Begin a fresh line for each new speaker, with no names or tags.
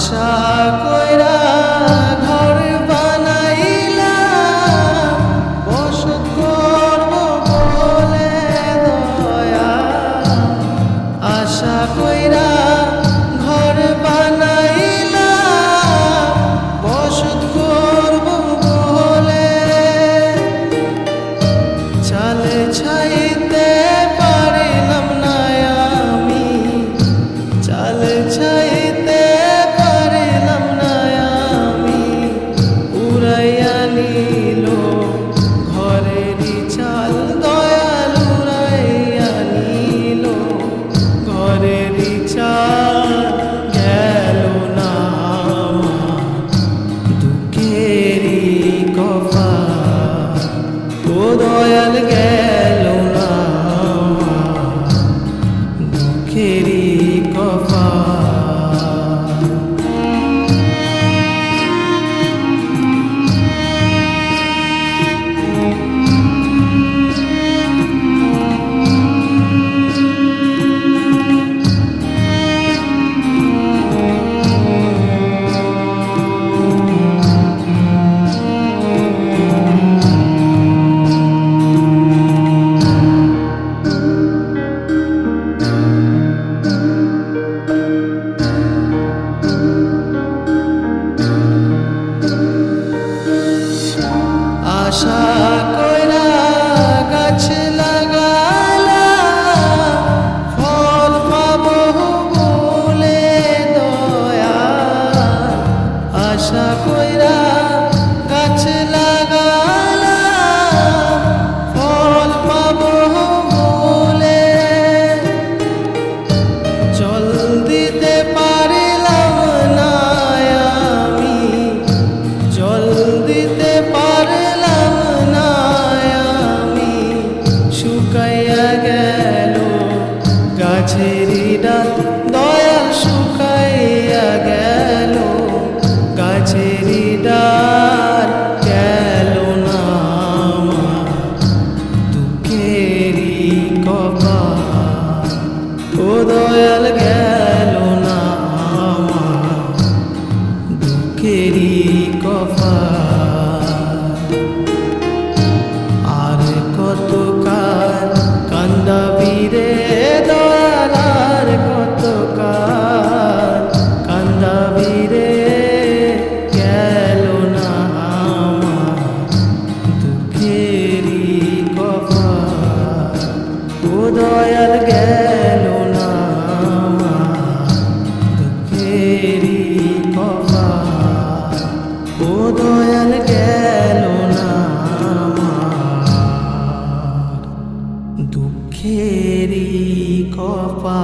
আশা কইরা ঘর বানাইলা বসত করব বলে দয়া। আশা কইরা গেল না দুঃখের আশা কইরা গাছ লাগালা ফল পাব বলে দয়া। আশা কইরা 되리라 দয়াল গেল না দুঃখেরি কপা ও দয়াল গেল না দুঃখেরি কপা